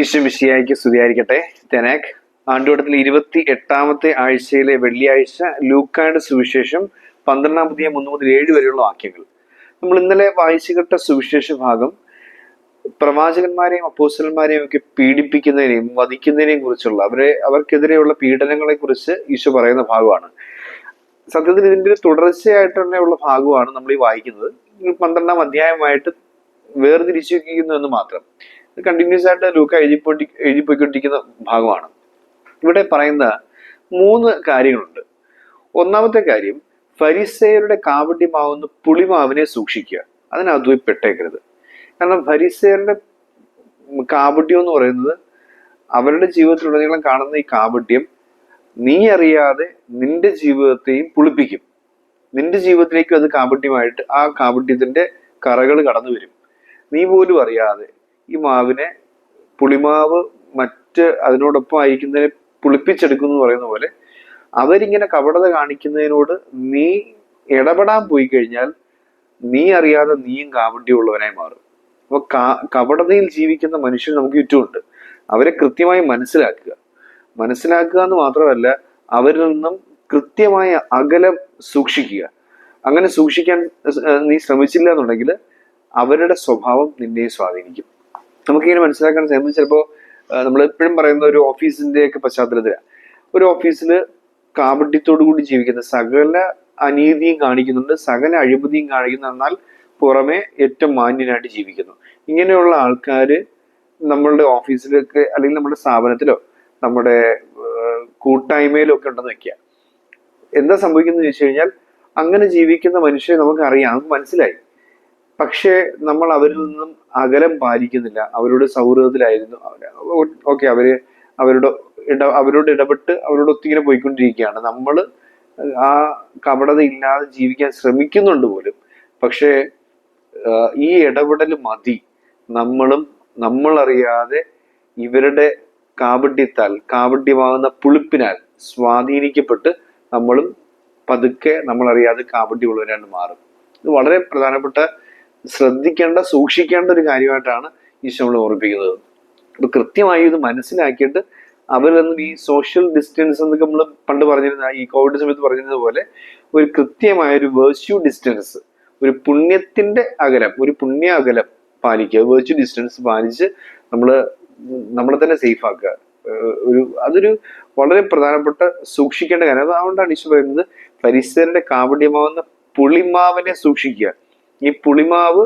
ഈശ്വമിശിയായിക്ക് സ്തുതിയായിരിക്കട്ടെ. തെനാക് ആണ്ടുവട്ടത്തിൽ ഇരുപത്തി എട്ടാമത്തെ ആഴ്ചയിലെ വെള്ളിയാഴ്ച ലൂക്കായുടെ സുവിശേഷം പന്ത്രണ്ടാം പുതിയ മൂന്ന് മുതൽ ഏഴ് വരെയുള്ള വാക്യങ്ങൾ. നമ്മൾ ഇന്നലെ വായിച്ചു കേട്ട സുവിശേഷ ഭാഗം പ്രവാചകന്മാരെയും അപ്പോസ്റ്റലന്മാരെയും ഒക്കെ പീഡിപ്പിക്കുന്നതിനെയും വധിക്കുന്നതിനെയും കുറിച്ചുള്ള അവരെ അവർക്കെതിരെയുള്ള പീഡനങ്ങളെ കുറിച്ച് ഈശോ പറയുന്ന ഭാഗമാണ്. സത്യത്തിൽ ഇതിന്റെ ഒരു തുടർച്ചയായിട്ട് ഭാഗമാണ് നമ്മൾ ഈ വായിക്കുന്നത്. പന്ത്രണ്ടാം അധ്യായമായിട്ട് വേർതിരിച്ചിരിക്കുന്നു എന്ന് മാത്രം. ഇത് കണ്ടിന്യൂസ് ആയിട്ട് ലൂക്ക എഴുതിപ്പോട്ടി എഴുതിപ്പോയിക്കൊണ്ടിരിക്കുന്ന ഭാഗമാണ്. ഇവിടെ പറയുന്ന മൂന്ന് കാര്യങ്ങളുണ്ട്. ഒന്നാമത്തെ കാര്യം ഫരിസേയരുടെ കാവട്യമാവുന്ന പുളിമാവിനെ സൂക്ഷിക്കുക. അതിനകത്ത് പോയി പെട്ടേക്കരുത്. കാരണം ഫരിസേയരുടെ കാപട്യം എന്ന് പറയുന്നത് അവരുടെ ജീവിതത്തിലുടനീളം കാണുന്ന ഈ കാപട്യം നീ അറിയാതെ നിന്റെ ജീവിതത്തെയും പുളിപ്പിക്കും. നിന്റെ ജീവിതത്തിലേക്കും അത് കാപട്യമായിട്ട് ആ കാപട്യത്തിന്റെ കറകൾ കടന്നു വരും നീ പോലും അറിയാതെ ഈ മാവിനെ പുളിമാവ് മറ്റ് അതിനോടൊപ്പം അയക്കുന്നതിനെ പുളിപ്പിച്ചെടുക്കുന്നു എന്ന് പറയുന്ന പോലെ അവരിങ്ങനെ കപടത കാണിക്കുന്നതിനോട് നീ ഇടപെടാൻ പോയി കഴിഞ്ഞാൽ നീ അറിയാതെ നീയും കാവണ്ടിയുള്ളവനായി മാറും. അപ്പൊ കപടതയിൽ ജീവിക്കുന്ന മനുഷ്യർ നമുക്ക് ചുറ്റുമുണ്ട്. അവരെ കൃത്യമായി മനസ്സിലാക്കുക. മനസ്സിലാക്കുക എന്ന് മാത്രമല്ല അവരിൽ നിന്നും കൃത്യമായ അകലം സൂക്ഷിക്കുക. അങ്ങനെ സൂക്ഷിക്കാൻ നീ ശ്രമിച്ചില്ല എന്നുണ്ടെങ്കിൽ അവരുടെ സ്വഭാവം നിന്നെ സ്വാധീനിക്കും. നമുക്കിങ്ങനെ മനസ്സിലാക്കാൻ ശ്രമിച്ചു ചിലപ്പോൾ നമ്മൾ എപ്പോഴും പറയുന്ന ഒരു ഓഫീസിന്റെ ഒക്കെ പശ്ചാത്തലത്തിലാണ് ഒരു ഓഫീസിൽ കാപട്യത്തോടു കൂടി ജീവിക്കുന്ന സകല അനീതിയും കാണിക്കുന്നുണ്ട് സകല അഴിമതിയും കാണിക്കുന്നു എന്നാൽ പുറമെ ഏറ്റവും മാന്യനായിട്ട് ജീവിക്കുന്നു. ഇങ്ങനെയുള്ള ആൾക്കാർ നമ്മളുടെ ഓഫീസിലൊക്കെ അല്ലെങ്കിൽ നമ്മുടെ സ്ഥാപനത്തിലോ നമ്മുടെ കൂട്ടായ്മയിലോ ഒക്കെ ഉണ്ടെന്ന് വെക്കുക. എന്താ സംഭവിക്കുന്നത് ചോദിച്ചു കഴിഞ്ഞാൽ അങ്ങനെ ജീവിക്കുന്ന മനുഷ്യരെ നമുക്ക് അറിയാം നമുക്ക് മനസ്സിലായി. പക്ഷേ നമ്മൾ അവരിൽ നിന്നും അകലം പാലിക്കുന്നില്ല. അവരുടെ സൗഹൃദത്തിലായിരുന്നു. ഓക്കെ അവർ അവരുടെ ഇട അവരോട് ഇടപെട്ട് അവരോട് ഒത്തിങ്ങനെ പോയിക്കൊണ്ടിരിക്കുകയാണ്. നമ്മൾ ആ കപടത ഇല്ലാതെ ജീവിക്കാൻ ശ്രമിക്കുന്നുണ്ട് പോലും. പക്ഷേ ഈ ഇടപെടൽ മതി. നമ്മളും നമ്മളറിയാതെ ഇവരുടെ കാപട്യത്താൽ കാപട്യമാകുന്ന പുളിപ്പിനാൽ സ്വാധീനിക്കപ്പെട്ട് നമ്മളും പതുക്കെ നമ്മളറിയാതെ അറിയാതെ കാപട്യമുള്ളവരാണ്ട് മാറും. ഇത് വളരെ പ്രധാനപ്പെട്ട ശ്രദ്ധിക്കേണ്ട സൂക്ഷിക്കേണ്ട ഒരു കാര്യമായിട്ടാണ് ഈശോ നമ്മൾ ഓർപ്പിക്കുന്നത് അപ്പൊ കൃത്യമായി ഇത് മനസ്സിലാക്കിയിട്ട് അവരിൽ നിന്നും ഈ സോഷ്യൽ ഡിസ്റ്റൻസ് എന്നൊക്കെ നമ്മൾ പണ്ട് പറഞ്ഞിരുന്ന ഈ കോവിഡ് സമയത്ത് പറഞ്ഞിരുന്നത് പോലെ ഒരു കൃത്യമായ ഒരു വേർച്യൂ ഡിസ്റ്റൻസ് ഒരു പുണ്യത്തിന്റെ അകലം ഒരു പുണ്യ അകലം പാലിക്കുക. വേർച്യൂ ഡിസ്റ്റൻസ് പാലിച്ച് നമ്മൾ നമ്മളെ തന്നെ സേഫ് ആക്കുക. ഒരു അതൊരു വളരെ പ്രധാനപ്പെട്ട സൂക്ഷിക്കേണ്ട കാര്യം. അത് അതുകൊണ്ടാണ് ഈശോ പറയുന്നത് പരിസരന്റെ കാവട്യമാവുന്ന പുളിമാവിനെ സൂക്ഷിക്കുക. ഈ പുളിമാവ്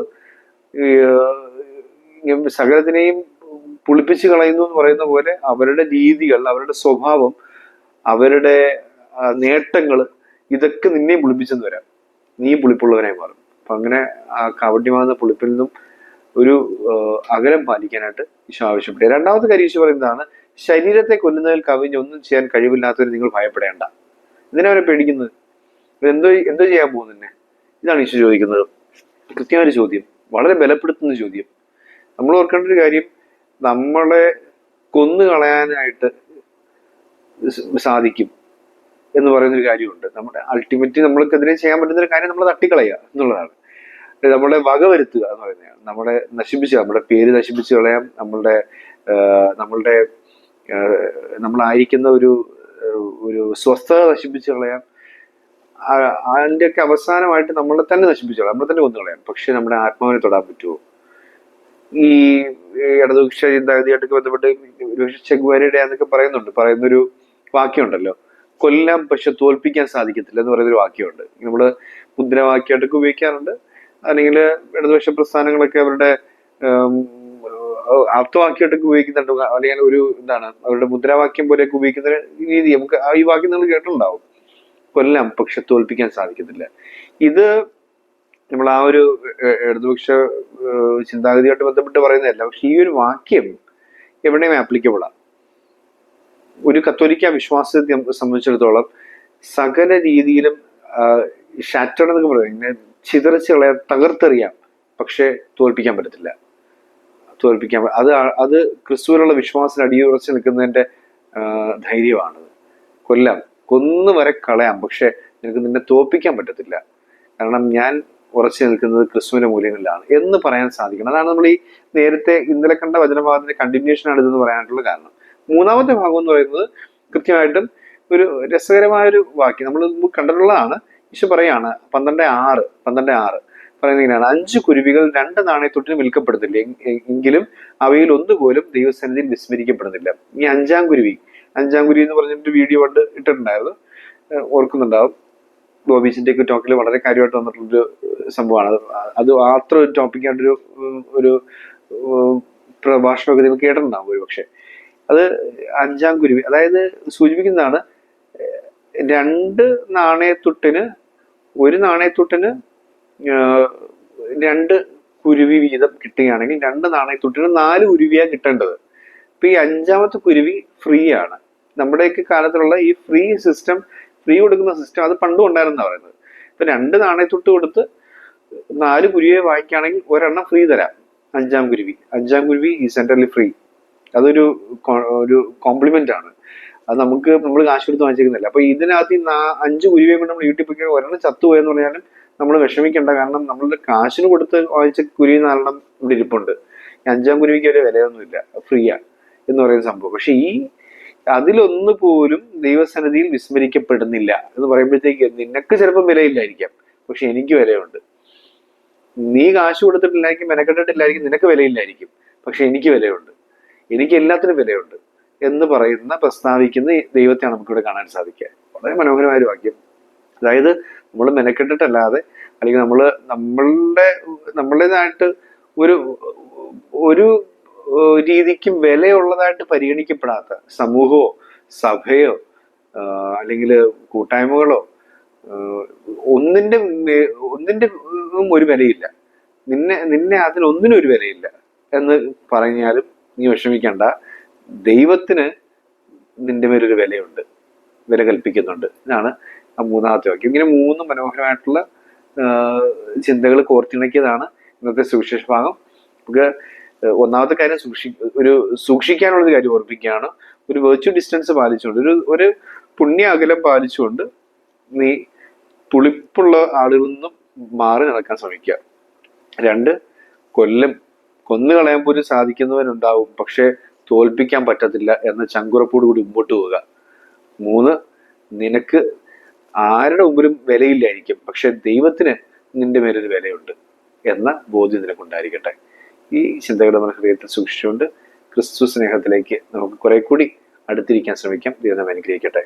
സകലത്തിനെയും പുളിപ്പിച്ച് കളയുന്നു എന്ന് പറയുന്ന പോലെ അവരുടെ രീതികൾ അവരുടെ സ്വഭാവം അവരുടെ നേട്ടങ്ങൾ ഇതൊക്കെ നിന്നെയും പുളിപ്പിച്ചെന്ന് വരാം. നീ പുളിപ്പുള്ളവനായി മാറും. അപ്പൊ അങ്ങനെ ആ കാവട്യമാകുന്ന പുളിപ്പിൽ നിന്നും ഒരു അകലം പാലിക്കാനായിട്ട് ഈശോ ആവശ്യപ്പെട്ടു. രണ്ടാമത്തെ കാര്യം ഈശോ പറയുന്നതാണ് ശരീരത്തെ കൊല്ലുന്നതിൽ കവിഞ്ഞ് ഒന്നും ചെയ്യാൻ കഴിവില്ലാത്തവർ നിങ്ങൾ ഭയപ്പെടേണ്ട. ഇതിനവരെ പേടിക്കുന്നത്? എന്തോ എന്തോ ചെയ്യാൻ പോകുന്നെ ഇതാണ് ഈശോ ചോദിക്കുന്നത്. കൃത്യമായ ഒരു ചോദ്യം. വളരെ ബലപ്പെടുത്തുന്ന ചോദ്യം. നമ്മൾ ഓർക്കേണ്ട ഒരു കാര്യം നമ്മളെ കൊന്നു കളയാനായിട്ട് സാധിക്കും എന്ന് പറയുന്നൊരു കാര്യമുണ്ട്. നമ്മുടെ അൾട്ടിമേറ്റ് നമ്മൾക്കെതിരെ ചെയ്യാൻ പറ്റുന്ന ഒരു കാര്യം നമ്മൾ തട്ടിക്കളയുക എന്നുള്ളതാണ്. നമ്മളെ വകവരുത്തുക എന്ന് പറയുന്നതാണ്. നമ്മളെ നശിപ്പിച്ച് നമ്മുടെ പേര് നശിപ്പിച്ച് കളയാം. നമ്മളുടെ നമ്മളുടെ നമ്മളായിരിക്കുന്ന ഒരു ഒരു സ്വസ്ഥത നശിപ്പിച്ച് കളയാം. അതിന്റെയൊക്കെ അവസാനമായിട്ട് നമ്മളെ തന്നെ നശിപ്പിച്ചോളാം. നമ്മളെ തന്നെ കൊന്നുകളയാം പക്ഷെ നമ്മുടെ ആത്മാവിനെ തൊടാൻ പറ്റുമോ? ഈ ഇടതുപക്ഷ ചിന്താഗതിയായിട്ടൊക്കെ ബന്ധപ്പെട്ട് ചെഗ്വാരിയുടെ എന്നൊക്കെ പറയുന്നുണ്ട്. പറയുന്നൊരു വാക്യമുണ്ടല്ലോ. കൊല്ലാം പക്ഷെ തോൽപ്പിക്കാൻ സാധിക്കത്തില്ല എന്ന് പറയുന്നൊരു വാക്യമുണ്ട്. നമ്മൾ മുദ്രാവാക്യമായിട്ടൊക്കെ ഉപയോഗിക്കാറുണ്ട്. അല്ലെങ്കിൽ ഇടതുപക്ഷ പ്രസ്ഥാനങ്ങളൊക്കെ അവരുടെ അർത്ഥവാക്യമായിട്ടൊക്കെ ഉപയോഗിക്കുന്നുണ്ട്. അല്ലെങ്കിൽ ഒരു എന്താണ് അവരുടെ മുദ്രാവാക്യം പോലെയൊക്കെ ഉപയോഗിക്കുന്ന രീതി. നമുക്ക് ഈ വാക്യം നിങ്ങൾ കേട്ടിട്ടുണ്ടാവും. കൊല്ലാം പക്ഷെ തോൽപ്പിക്കാൻ സാധിക്കത്തില്ല ഇത് നമ്മൾ ആ ഒരു ഇടതുപക്ഷ ചിന്താഗതിയായിട്ട് ബന്ധപ്പെട്ട് പറയുന്നതല്ല. പക്ഷെ ഈ ഒരു വാക്യം എവിടെയും ആപ്ലിക്കബിൾ ആണ് ഒരു കത്തോലിക്ക വിശ്വാസത്തെ സംബന്ധിച്ചിടത്തോളം സകല രീതിയിലും ഷാറ്റർ എന്നൊക്കെ പറയും. ഇങ്ങനെ ചിതറിച്ച് കളയാൻ തകർത്തെറിയാം. പക്ഷെ തോൽപ്പിക്കാൻ പറ്റത്തില്ല. തോൽപ്പിക്കാൻ അത് അത് ക്രിസ്തുവിലുള്ള വിശ്വാസത്തിൽ അടിയുറച്ച് നിൽക്കുന്നതിന്റെ ധൈര്യമാണ് കൊല്ലാം കൊന്നു വരെ കളയാം. പക്ഷെ നിനക്ക് നിന്നെ തോപ്പിക്കാൻ പറ്റത്തില്ല. കാരണം ഞാൻ ഉറച്ചു നിൽക്കുന്നത് ക്രിസ്തുവിന്റെ മൂല്യങ്ങളിലാണ് എന്ന് പറയാൻ സാധിക്കണം. അതാണ് നമ്മൾ ഈ നേരത്തെ ഇന്നലെ കണ്ട വചനഭാഗത്തിന്റെ കണ്ടിന്യൂഷൻ ആണ് ഇതെന്ന് പറയാനായിട്ടുള്ള കാരണം. മൂന്നാമത്തെ ഭാഗം എന്ന് പറയുന്നത് കൃത്യമായിട്ടും ഒരു രസകരമായ ഒരു വാക്യം. നമ്മൾ കണ്ടിട്ടുള്ളതാണ്. ഈശോ പറയാണ് പന്ത്രണ്ട് ആറ് പന്ത്രണ്ട് ആറ് പറയുന്നത് ഇങ്ങനെയാണ്. അഞ്ച് കുരുവികൾ രണ്ട് നാണയത്തൊട്ടിന് വിൽക്കപ്പെടുന്നില്ല. എങ്കിലും അവയിൽ ഒന്നുപോലും ദൈവസന്നിധിയിൽ വിസ്മരിക്കപ്പെടുന്നില്ല. ഈ അഞ്ചാം കുരുവി അഞ്ചാം കുരുവി എന്ന് പറഞ്ഞിട്ട് വീഡിയോ കൊണ്ട് ഇട്ടിട്ടുണ്ടായിരുന്നു. ഓർക്കുന്നുണ്ടാവും. ബോബീസിന്റെ ഒക്കെ ടോക്കിൽ വളരെ കാര്യമായിട്ട് വന്നിട്ടുള്ളൊരു സംഭവമാണ്. അത് അത് മാത്രം ഒരു ടോപ്പിക്കായിട്ടൊരു ഒരു പ്രഭാഷണമൊക്കെ നിങ്ങൾ കേട്ടിട്ടുണ്ടാവും ഒരു പക്ഷെ അത് അഞ്ചാം കുരുവി അതായത് സൂചിപ്പിക്കുന്നതാണ് രണ്ട് നാണയത്തുട്ടിന് ഒരു നാണയത്തുട്ടിന് രണ്ട് കുരുവി വീതം കിട്ടുകയാണെങ്കിൽ രണ്ട് നാണയത്തുട്ടിന് നാല് കുരുവിയാണ് കിട്ടേണ്ടത്. ഇപ്പൊ ഈ അഞ്ചാമത്തെ കുരുവി ഫ്രീ ആണ്. നമ്മുടെയൊക്കെ കാലത്തുള്ള ഈ ഫ്രീ സിസ്റ്റം ഫ്രീ കൊടുക്കുന്ന സിസ്റ്റം അത് പണ്ടും ഉണ്ടായിരുന്ന പറയുന്നത്. ഇപ്പൊ രണ്ട് നാണയത്തൊട്ട് കൊടുത്ത് നാല് കുരുവിയെ വാങ്ങിക്കുകയാണെങ്കിൽ ഒരെണ്ണം ഫ്രീ തരാം. അഞ്ചാം കുരുവി. അഞ്ചാം കുരുവി ഈ സെൻട്രലി ഫ്രീ അതൊരു ഒരു കോംപ്ലിമെന്റ് ആണ്. അത് നമുക്ക് നമ്മൾ കാശ് കൊടുത്ത് വാങ്ങിച്ചിരിക്കുന്നില്ല. അപ്പൊ ഇതിനകത്ത് ഈ അഞ്ച് കുരുവിയെ കൊണ്ട് നമ്മൾ യൂട്യൂബ് പോയി ഒരെണ്ണം ചത്തുപോയെന്ന് പറഞ്ഞാലും നമ്മൾ വിഷമിക്കേണ്ട. കാരണം നമ്മളുടെ കാശിന് കൊടുത്ത് വാങ്ങിച്ച കുരുവി നാലെണ്ണം ഇവിടെ ഇരിപ്പുണ്ട് അഞ്ചാം കുരുവിക്ക് ഒരു വിലയൊന്നുമില്ല. ഫ്രീയാ എന്ന് പറയുന്ന സംഭവം. പക്ഷെ ഈ അതിലൊന്നു പോലും ദൈവസന്നിധിയിൽ വിസ്മരിക്കപ്പെടുന്നില്ല എന്ന് പറയുമ്പോഴത്തേക്ക് നിനക്ക് ചിലപ്പോൾ വിലയില്ലായിരിക്കാം. പക്ഷെ എനിക്ക് വിലയുണ്ട്. നീ കാശ് കൊടുത്തിട്ടില്ലായിരിക്കും മെനക്കെട്ടിട്ടില്ലായിരിക്കും നിനക്ക് വിലയില്ലായിരിക്കും. പക്ഷെ എനിക്ക് വിലയുണ്ട്. എനിക്ക് എല്ലാത്തിനും വിലയുണ്ട് എന്ന് പറയുന്ന പ്രസ്താവിക്കുന്ന ദൈവത്തെയാണ് നമുക്കിവിടെ കാണാൻ സാധിക്കുക. വളരെ മനോഹരമായ ഒരു വാക്യം. അതായത് നമ്മൾ മെനക്കെട്ടിട്ടല്ലാതെ അല്ലെങ്കിൽ നമ്മൾ നമ്മളുടെ നമ്മളുടേതായിട്ട് ഒരു ഒരു രീതിക്കും വിലയുള്ളതായിട്ട് പരിഗണിക്കപ്പെടാത്ത സമൂഹമോ സഭയോ അല്ലെങ്കിൽ കൂട്ടായ്മകളോ ഒന്നിന്റെ ഒന്നിന്റെ ഒരു വിലയില്ല. നിന്നെ നിന്നെ അതിനൊന്നിനും ഒരു വിലയില്ല എന്ന് പറഞ്ഞാലും നീ വിഷമിക്കണ്ട. ദൈവത്തിന് നിന്റെ മേലൊരു വിലയുണ്ട്. വില കൽപ്പിക്കുന്നുണ്ട്. ഇതാണ് ആ മൂന്നാമത്തെ വാക്യം. ഇങ്ങനെ മൂന്ന് മനോഹരമായിട്ടുള്ള ചിന്തകൾ കോർത്തിണക്കിയതാണ് ഇന്നത്തെ സുവിശേഷ ഭാഗം. നമുക്ക് ഒന്നാമത്തെ കാര്യം സൂക്ഷി ഒരു സൂക്ഷിക്കാനുള്ള ഒരു കാര്യം ഓർപ്പിക്കുകയാണ് ഒരു വെർച്വൽ ഡിസ്റ്റൻസ് പാലിച്ചുകൊണ്ട് ഒരു ഒരു പുണ്യ അകലം പാലിച്ചുകൊണ്ട് നീ പുളിപ്പുള്ള ആളുകളിൽ നിന്നും മാറി നടക്കാൻ ശ്രമിക്കുക. രണ്ട് കൊല്ലം കൊന്നു കളയാൻ പോലും സാധിക്കുന്നവരുണ്ടാവും പക്ഷെ തോൽപ്പിക്കാൻ പറ്റത്തില്ല എന്ന ചങ്കുറപ്പോട് കൂടി മുമ്പോട്ട് പോവുക. മൂന്ന് നിനക്ക് ആരുടെ മുമ്പിലും വിലയില്ലായിരിക്കും പക്ഷെ ദൈവത്തിന് നിന്റെ മേലൊരു വിലയുണ്ട് എന്ന ബോധ്യം നിനക്കുണ്ടായിരിക്കട്ടെ. ഈ ചിന്തകൾ നമ്മുടെ ഹൃദയത്തിൽ സൂക്ഷിച്ചുകൊണ്ട് ക്രിസ്തു സ്നേഹത്തിലേക്ക് നമുക്ക് കുറെ കൂടി അടുത്തിരിക്കാൻ ശ്രമിക്കാം. ദൈവം അനുഗ്രഹിക്കട്ടെ.